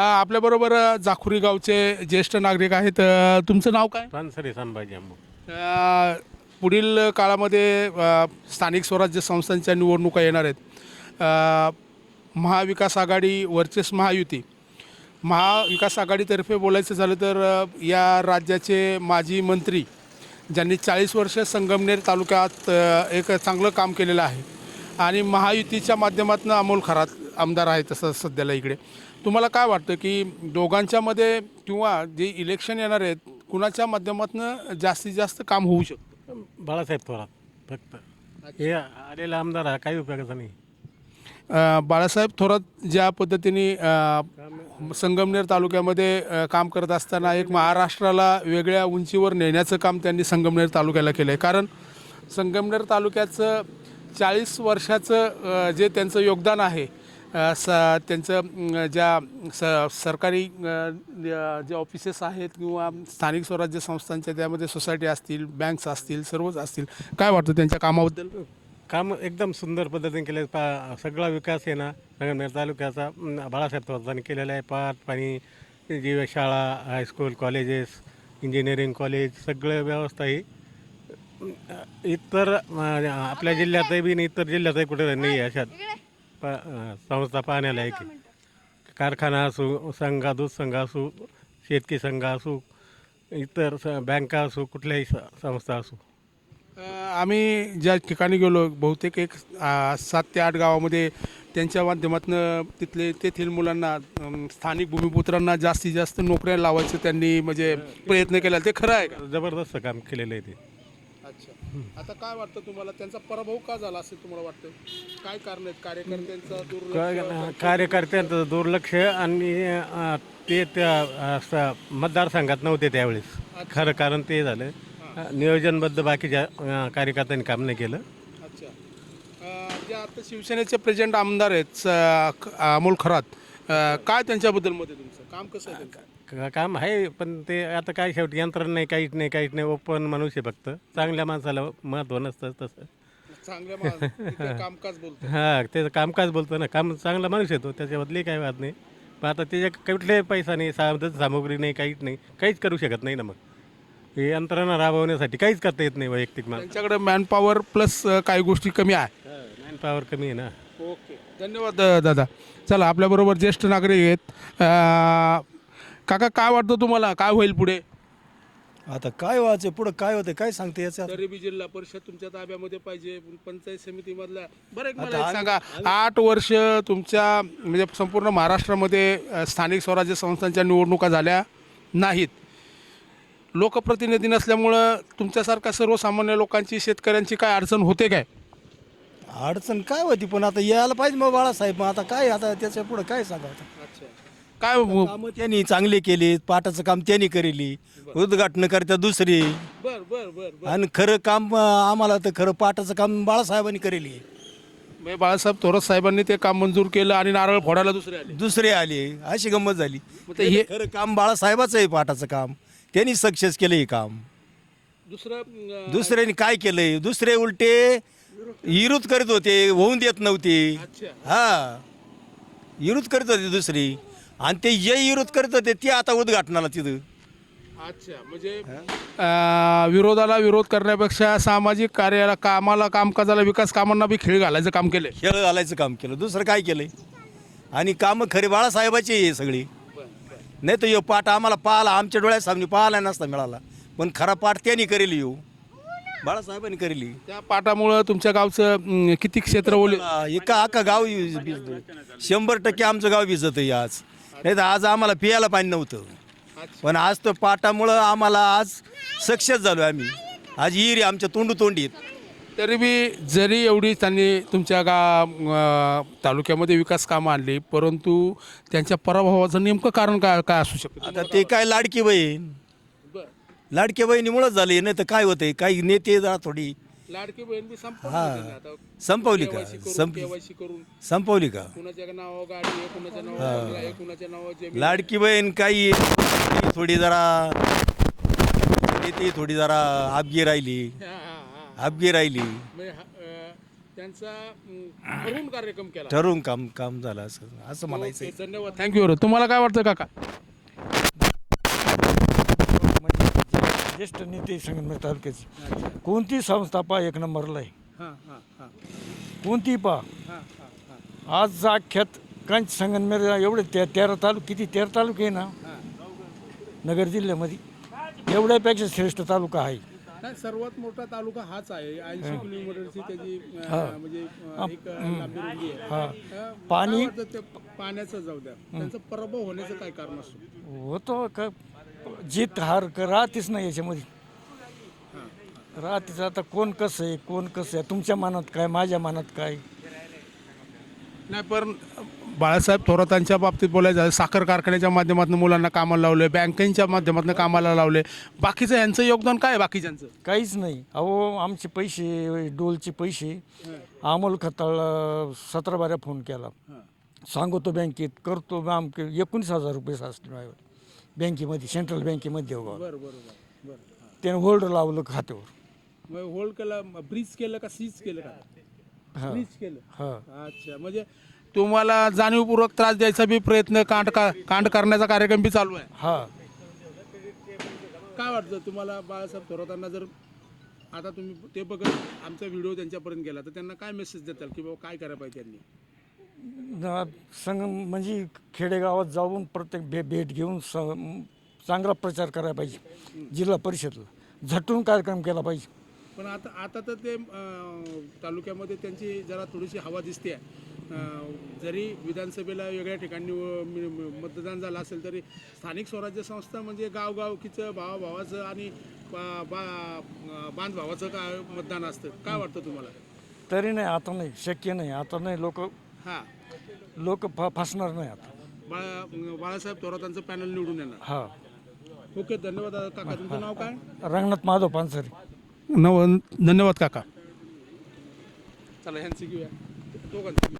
आपल्याबरोबर जाखुरी गावचे ज्येष्ठ नागरिक आहेत. तुमचं नाव काय? पानसरे संभाजी अम्मू अ, पुढील काळामध्ये अ, स्थानिक स्वराज्य संस्थांच्या निवडणुका येणार आहेत. अ, महाविकास आघाडी वर्चेस महायुती. महाविकास आघाडीतर्फे बोलायचं झालं तर अ, या राज्याचे माजी मंत्री ज्यांनी चाळीस वर्ष संगमनेर तालुक्यात अ, एक चांगलं काम केलेलं आहे. आणि महायुतीच्या माध्यमातून अमोल खरात आमदार आहे तसं सध्याला इकडे. तुम्हाला काय वाटतं की दोघांच्यामध्ये किंवा जे इलेक्शन येणार आहेत कुणाच्या माध्यमातून जास्तीत जास्त काम होऊ शकतं? बाळासाहेब थोरात फक्त. हे आलेला आमदार हा काही उपयोगाचा नाही. बाळासाहेब थोरात ज्या पद्धतीने संगमनेर तालुक्यामध्ये काम करत असताना एक महाराष्ट्राला वेगळ्या उंचीवर नेण्याचं काम त्यांनी संगमनेर तालुक्याला केलं आहे कारण संगमनेर तालुक्याचं चाळीस वर्षाचं जे त्यांचं योगदान आहे स त्यांचं ज्या स सरकारी जे ऑफिसेस आहेत किंवा स्थानिक स्वराज्य संस्थांच्या त्यामध्ये सोसायटी असतील बँक्स असतील सर्वच असतील काय वाटतं त्यांच्या कामाबद्दल? काम एकदम सुंदर पद्धतीने केले. पा सगळा विकास आहे ना संगमनेर तालुक्याचा बाळासाहेब थोरातांनी केलेला आहे. पार पाणी जीवशाळा high school colleges engineering college सगळं व्यवस्था ही इतर आपल्या जिल्ह्यातही बी आणि इतर जिल्ह्यातही कुठे नाही आहे अशा प संस्था पाहण्याला आहे की. कारखाना असो संघ दूध संघ असो शेतकी संघ असो इतर स बँका असो कुठल्याही स संस्था असो. आम्ही ज्या ठिकाणी गेलो बहुतेक एक सात ते आठ गावामध्ये त्यांच्या माध्यमातून तिथले तेथील मुलांना स्थानिक भूमिपुत्रांना जास्तीत जास्त नोकऱ्या लावायचं त्यांनी म्हणजे प्रयत्न केला. ते खरं आहे का? जबरदस्त काम केलेलं आहे ते. आता काय वाटतं तुम्हाला? त्यांचा पराभव का झाला असं तुम्हाला वाटतं काय कारण आहेत? कार्यकर्त्यांचा दुर्लक्ष? कार्यकर्त्यांचं दुर्लक्ष आणि अं, ते त्या असं मतदारसंघात नव्हते त्यावेळेस. खरं कारण ते झालं. अं, नियोजनबद्ध बाकीच्या अं, कार्यकर्त्यांनी काम नाही केलं. अच्छा. अ, जे आता शिवसेनेचे प्रेसिडेंट आमदार आहेत स- अमोल खरात अ, काय त्यांच्याबद्दल मत आहे तुमचं? काम कसं आहे त्यांचं? का- काम आहे पण ते आता काय शेवटी यंत्रणा नाही काहीच नाही काहीच नाही. ओपन माणूस आहे फक्त. चांगल्या माणसाला महत्त्व नसतं तसं. चांगल्या तिथे कामकाज बोलतो हां त्याचं कामकाज बोलतो ना. काम चांगला माणूस येतो त्याच्याबद्दली काही वाद नाही. पण आता त्याच्या कुठले पैसा नाही साधन सामुग्री नाही काहीच नाही. काहीच करू शकत नाही ना मग. हे यंत्रणा राबवण्यासाठी काहीच करता येत नाही वैयक्तिक त्यांच्याकडे मॅनपॉवर प्लस काही गोष्टी कमी आहे. मॅन पॉवर कमी आहे ना. ओके. धन्यवाद अ, दादा. चला आपल्याबरोबर ज्येष्ठ नागरिक आहेत. अ, काका काय वाटतं तुम्हाला? काय होईल पुढे? आता काय व्हायचं? पुढं काय होतं काय सांगते याचं गरिबी जिल्हा परिषद तुमच्या ताब्यामध्ये पाहिजे. पंचायत समितीमधला बरं एक मला एक सांगा. आठ वर्ष तुमच्या म्हणजे संपूर्ण महाराष्ट्रामध्ये अ, स्थानिक स्वराज्य संस्थांच्या निवडणुका झाल्या नाहीत. लोकप्रतिनिधी नसल्यामुळं तुमच्यासारख्या सर्वसामान्य लोकांची शेतकऱ्यांची काय अडचण होते काय? अडचण काय होती? पण आता यायला पाहिजे मग बाळासाहेब. मग आता काय आता त्याच्या पुढं काय सांगा आता काय कामं त्यांनी चांगले केली पाटाचं काम त्यांनी करेली उद्घाटन करता दुसरी. बर बर बर आणि खरं काम अं, आम्हाला तर खरं पाटाचं काम बाळासाहेबांनी करेली. म्हणजे बाळासाहेब थोरात साहेबांनी ते काम मंजूर केलं आणि नारळ फोडायला दुसरे आले. दुसरे आले. अशी गंमत झाली. मग ते हे खरं काम बाळासाहेबाचं आहे पाटाचं काम. त्यांनी सक्सेस केलं हे काम. दुसरं दुसऱ्याने काय केलंय? दुसरे उलटे विरोध करीत होते होऊन देत नव्हते. अच्छा. हा. विरोध करीत होते दुसरी. आणि ते जे विरोध करत होते ते आता उद्घाटनाला तिथं. अच्छा म्हणजे विरोधाला विरोध करण्यापेक्षा सामाजिक कार्याला कामाला कामकाजाला विकास कामांना बी खेळ घालायचं काम केलंय. खेळ घालायचं काम केलं. दुसरं काय केलंय? आणि कामं खरे बाळासाहेबाची आहे सगळी. नाही तर यो पाठ आम्हाला पाहिला आमच्या डोळ्यासामने पाहायला नसता मिळाला. पण खरा पाठ त्यांनी करेल येऊ. बाळासाहेबांनी करेली त्या पाठामुळं तुमच्या गावचं अं, किती क्षेत्र ओले एका अख्खा गाव भिजत शंभर टक्के आमचं गाव भिजत आहे आज. नाही तर आज आम्हाला पियाला पाणी नव्हतं. पण आज तो पाटामुळं आम्हाला आज सक्सेस झालो आम्ही. आज हिरी आमच्या तोंडू तोंडीत. तरी बी जरी एवढी त्यांनी तुमच्या गा अं, तालुक्यामध्ये विकास कामं आणली परंतु त्यांच्या पराभवाचं नेमकं कारण काय काय असू शकतं? आता ते काय लाडकी बहीण लाडकी बहिणीमुळंच झाले नाही तर काय होतंय? काही नेते जरा थोडी लाडकी बहीण बी हा. संपवली का? संप केवायसी करून. संपवली का? कुणाच्या नावावर गाडी आहे कुणाच्या नावावर बंगला आहे कुणाच्या नावावर जमीन लाडकी बहीण काही थोडी जरा नेते थोडी जरा आपगी राहिली. हा, हा, हा. आपगी राहिली. म्हणजे हा, अं, त्यांचा अं, ठरवून कार्यक्रम केला. ठरवून काम काम झालं असं असं म्हणायचं धन्यवाद. थँक्यू तुम्हाला काय वाटतं काका म्हणजे जे- ज्येष्ठ नेते संगमनेर तालुक्याचे. कोणती संस्था पहा एक नंबरला आहे. कोणती पहा. आज अख्ख्यात कांच संगमनेर एवढे ते तेरा तालुक किती? तेरा तालुके आहे ना? नगर जिल्ह्यामध्ये. एवढ्यापेक्षा श्रेष्ठ तालुका आहे. नाही सर्वात मोठा तालुका हाच आहे. ऐंशी किलोमीटरची त्याची अं, म्हणजे एक लांबी आहे. हा. पाणी- पाण्याचं जाऊ द्या. त्यांचं पराभव होण्याचं काय कारण असतो? होतो का? जीत हार क- राहतेच नाही याच्यामध्ये. राहतेच. आता कोण कसं आहे कोण कसं आहे तुमच्या मनात काय माझ्या मनात काय? नाही पण बाळासाहेब थोरातांच्या बाबतीत बोलायचं झालं साखर कारखान्याच्या माध्यमातून मुलांना कामाला लावले बँकेच्या माध्यमातून कामाला लावले. बाकीचं यांचं योगदान काय आहे बाकीच्यांचं? काहीच नाही. अहो आमचे पैसे डोलचे पैसे. अमोल खताळ सतरा बाऱ्या फोन केला. सांगतो बँकेत करतो आम एकोणीस हजार रुपये साचले माझ्यावर. बँकेमध्ये सेंट्रल बँकेमध्ये देऊ बरं बरं बरं. त्याने होल्ड लावलं खात्यावर. मग होल्ड केलं ब्रीज केलं का सीज केलं का? ब्रीज केलं? हां. अच्छा म्हणजे तुम्हाला जाणीवपूर्वक त्रास द्यायचा बी प्रयत्न कांड का कांड करण्याचा कार्यक्रम बी चालू आहे? हां. काय वाटतं तुम्हाला बाळासाहेब थोरातांना जर आता तुम्ही ते बघत आमचा व्हिडिओ त्यांच्यापर्यंत गेला तर त्यांना काय मेसेज देताल की बाबा काय करायला पाहिजे त्यांनी? न- संग म्हणजे खेडेगावात जाऊन प्रत्येक भे भेट घेऊन स चांगला प्रचार करायला पाहिजे जिल्हा परिषदला. झटून कार्यक्रम केला पाहिजे. पण आता आता तर ते अं, तालुक्यामध्ये त्यांची जरा थोडीशी हवा दिसते जरी विधानसभेला वेगळ्या ठिकाणी अं, म- म- मतदान झालं असेल तरी स्थानिक स्वराज्य संस्था म्हणजे गावगावकीचं भावाभावाचं आणि बा बा- बांधभावाचं काय मतदान असतं. काय वाटतं तुम्हाला? तरी नाही आता नाही शक्य नाही. आता नाही लोक हां. लोक फ फसणार नाही आता. बाळा बाळासाहेब थोरातांचं पॅनल निवडून येणार. हा. ओके धन्यवाद काका तुमचं नाव काय? रंगनाथ माधव पानसरे. नव धन्यवाद काका. चला ह्यांची घेऊया. दोघांची.